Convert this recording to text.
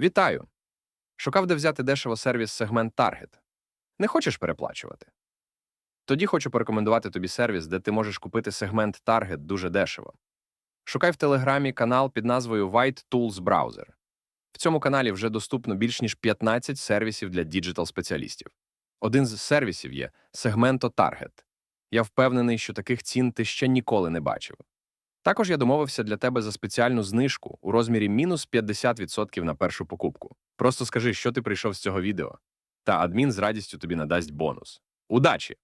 Вітаю! Шукав, де взяти дешево сервіс сегмент Target. Не хочеш переплачувати? Тоді хочу порекомендувати тобі сервіс, де ти можеш купити сегмент Target дуже дешево. Шукай в Телеграмі канал під назвою White Tools Browser. В цьому каналі вже доступно більш ніж 15 сервісів для діджитал-спеціалістів. Один з сервісів є Segmento Target. Я впевнений, що таких цін ти ще ніколи не бачив. Також я домовився для тебе за спеціальну знижку у розмірі мінус 50% на першу покупку. Просто скажи, що ти прийшов з цього відео, та адмін з радістю тобі надасть бонус. Удачі!